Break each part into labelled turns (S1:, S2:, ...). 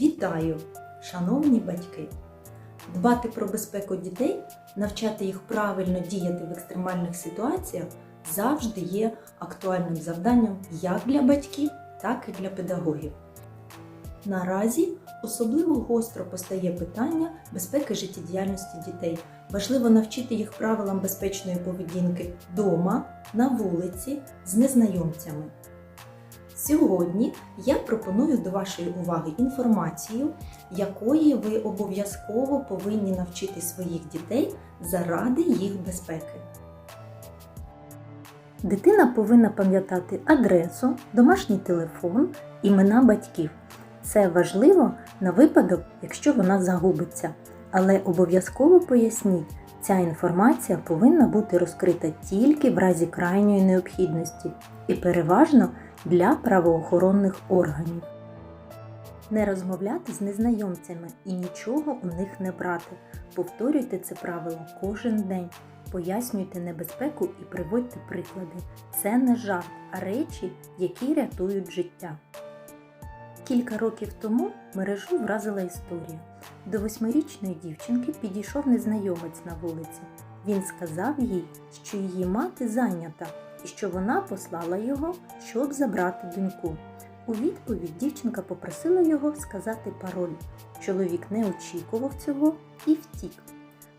S1: Вітаю, шановні батьки! Дбати про безпеку дітей, навчати їх правильно діяти в екстремальних ситуаціях завжди є актуальним завданням як для батьків, так і для педагогів. Наразі особливо гостро постає питання безпеки життєдіяльності дітей. Важливо навчити їх правилам безпечної поведінки вдома, на вулиці, з незнайомцями. Сьогодні я пропоную до вашої уваги інформацію, якої ви обов'язково повинні навчити своїх дітей заради їх безпеки. Дитина повинна пам'ятати адресу, домашній телефон, імена батьків. Це важливо на випадок, якщо вона загубиться. Але обов'язково поясніть, ця інформація повинна бути розкрита тільки в разі крайньої необхідності і переважно для правоохоронних органів. Не розмовляти з незнайомцями і нічого у них не брати. Повторюйте це правило кожен день. Пояснюйте небезпеку і приводьте приклади. Це не жарт, а речі, які рятують життя. Кілька років тому мережу вразила історія. До восьмирічної дівчинки підійшов незнайомець на вулиці. Він сказав їй, що її мати зайнята що вона послала його, щоб забрати доньку. У відповідь дівчинка попросила його сказати пароль. Чоловік не очікував цього і втік.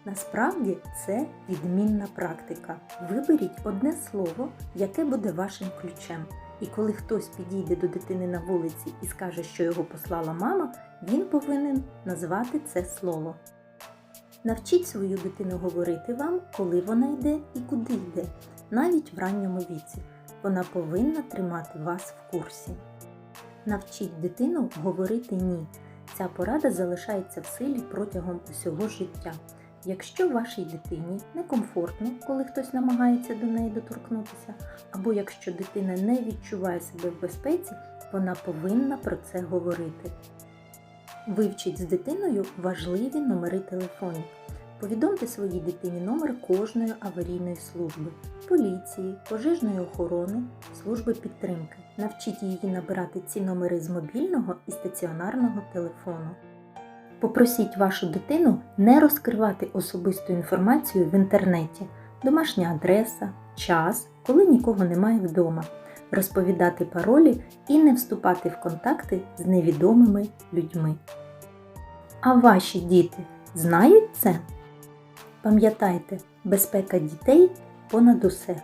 S1: Насправді це відмінна практика. Виберіть одне слово, яке буде вашим ключем. І коли хтось підійде до дитини на вулиці і скаже, що його послала мама, він повинен назвати це слово. Навчіть свою дитину говорити вам, коли вона йде і куди йде, навіть в ранньому віці. Вона повинна тримати вас в курсі. Навчіть дитину говорити ні. Ця порада залишається в силі протягом усього життя. Якщо вашій дитині некомфортно, коли хтось намагається до неї доторкнутися, або якщо дитина не відчуває себе в безпеці, вона повинна про це говорити. Вивчіть з дитиною важливі номери телефонів. Повідомте своїй дитині номер кожної аварійної служби, поліції, пожежної охорони, служби підтримки. Навчіть її набирати ці номери з мобільного і стаціонарного телефону. Попросіть вашу дитину не розкривати особисту інформацію в інтернеті, домашня адреса, час, коли нікого немає вдома, розповідати паролі і не вступати в контакти з невідомими людьми. А ваші діти знають це? Пам'ятайте, безпека дітей понад усе.